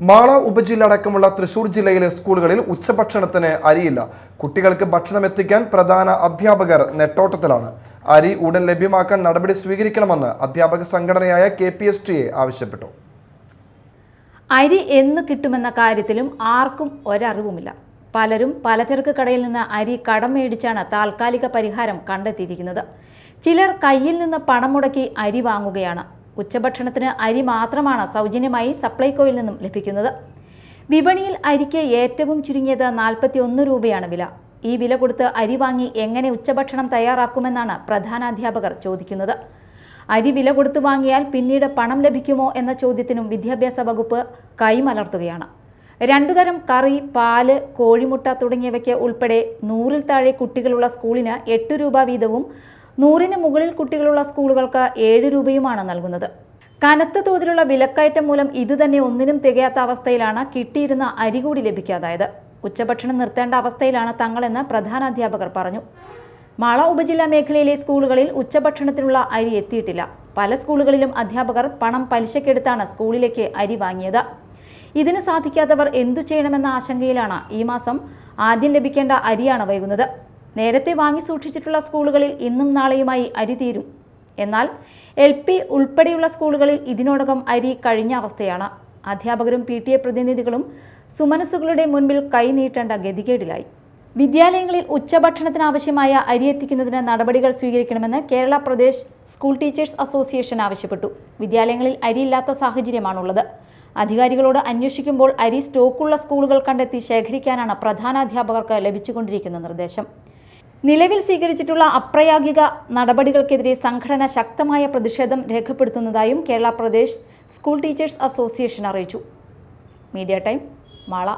മാള ഉപജില്ല അടക്കമുള്ള തൃശൂർ ജില്ലയിലെ സ്കൂളുകളിൽ ഉച്ചഭക്ഷണത്തിന് അരിയില്ല. കുട്ടികൾക്ക് ഭക്ഷണം എത്തിക്കാൻ പ്രധാന അധ്യാപകർ നെട്ടോട്ടത്തിലാണ്. അരി ഉടൻ ലഭ്യമാക്കാൻ നടപടി സ്വീകരിക്കണമെന്ന് അധ്യാപക സംഘടനയായ കെ പി എസ് ടി ആവശ്യപ്പെട്ടു. അരി എന്ന് കിട്ടുമെന്ന കാര്യത്തിലും ആർക്കും ഒരറിവുമില്ല. പലരും പലചരക്ക് കടയിൽ നിന്ന് അരി കടം മേടിച്ചാണ് താൽക്കാലിക പരിഹാരം കണ്ടെത്തിയിരിക്കുന്നത്. ചിലർ കയ്യിൽ നിന്ന് പണം മുടക്കി അരി വാങ്ങുകയാണ്. ഉച്ചഭക്ഷണത്തിന് അരി മാത്രമാണ് സൗജന്യമായി സപ്ലൈകോയിൽ നിന്നും ലഭിക്കുന്നത്. വിപണിയിൽ അരിക്ക് ഏറ്റവും ചുരുങ്ങിയത് നാൽപ്പത്തി ഒന്ന് രൂപയാണ് വില. ഈ വില കൊടുത്ത് അരി വാങ്ങി എങ്ങനെ ഉച്ചഭക്ഷണം തയ്യാറാക്കുമെന്നാണ് പ്രധാനാധ്യാപകർ ചോദിക്കുന്നത്. അരി വില കൊടുത്തു വാങ്ങിയാൽ പിന്നീട് പണം ലഭിക്കുമോ എന്ന ചോദ്യത്തിനും വിദ്യാഭ്യാസ വകുപ്പ് കൈമലർത്തുകയാണ്. രണ്ടുതരം കറി പാൽ കോഴിമുട്ട തുടങ്ങിയവയ്ക്ക് ഉൾപ്പെടെ നൂറിൽ താഴെ കുട്ടികളുള്ള സ്കൂളിന് എട്ട് രൂപ വീതവും നൂറിന് മുകളിൽ കുട്ടികളുള്ള സ്കൂളുകൾക്ക് ഏഴ് രൂപയുമാണ് നൽകുന്നത്. കനത്ത തോതിലുള്ള വിലക്കയറ്റം മൂലം ഇതുതന്നെ ഒന്നിനും തികയാത്ത അവസ്ഥയിലാണ് കിട്ടിയിരുന്ന അരി കൂടി ലഭിക്കാതായത്. ഉച്ചഭക്ഷണം നിർത്തേണ്ട അവസ്ഥയിലാണ് തങ്ങളെന്ന് പ്രധാനാധ്യാപകർ പറഞ്ഞു. മാള ഉപജില്ലാ മേഖലയിലെ സ്കൂളുകളിൽ ഉച്ചഭക്ഷണത്തിനുള്ള അരി എത്തിയിട്ടില്ല. പല സ്കൂളുകളിലും അധ്യാപകർ പണം പലിശക്കെടുത്താണ് സ്കൂളിലേക്ക് അരി വാങ്ങിയത്. ഇതിന് സാധിക്കാത്തവർ എന്തു ചെയ്യണമെന്ന ആശങ്കയിലാണ് ഈ മാസം ആദ്യം ലഭിക്കേണ്ട അരിയാണ് വൈകുന്നത്. നേരത്തെ വാങ്ങി സൂക്ഷിച്ചിട്ടുള്ള സ്കൂളുകളിൽ ഇന്നും നാളെയുമായി അരി തീരും. എന്നാൽ എൽ പി ഉൾപ്പെടെയുള്ള സ്കൂളുകളിൽ ഇതിനോടകം അരി കഴിഞ്ഞ അവസ്ഥയാണ്. അധ്യാപകരും പി ടി എ പ്രതിനിധികളും സുമനസ്സുകളുടെ മുൻപിൽ കൈനീട്ടേണ്ട ഗതികേടിലായി. വിദ്യാലയങ്ങളിൽ ഉച്ചഭക്ഷണത്തിനാവശ്യമായ അരി എത്തിക്കുന്നതിന് നടപടികൾ സ്വീകരിക്കണമെന്ന് Kerala Pradesh school teachers association ആവശ്യപ്പെട്ടു. വിദ്യാലയങ്ങളിൽ അരിയില്ലാത്ത സാഹചര്യമാണുള്ളത്. അധികാരികളോട് അന്വേഷിക്കുമ്പോൾ അരി സ്റ്റോക്കുള്ള സ്കൂളുകൾ കണ്ടെത്തി ശേഖരിക്കാനാണ് പ്രധാനാധ്യാപകർക്ക് ലഭിച്ചുകൊണ്ടിരിക്കുന്ന നിർദ്ദേശം. നിലവിൽ സ്വീകരിച്ചിട്ടുള്ള അപ്രായോഗിക നടപടികൾക്കെതിരെ സംഘടന ശക്തമായ പ്രതിഷേധം രേഖപ്പെടുത്തുന്നതായും Kerala Pradesh school teachers association അറിയിച്ചു. Media time Mala.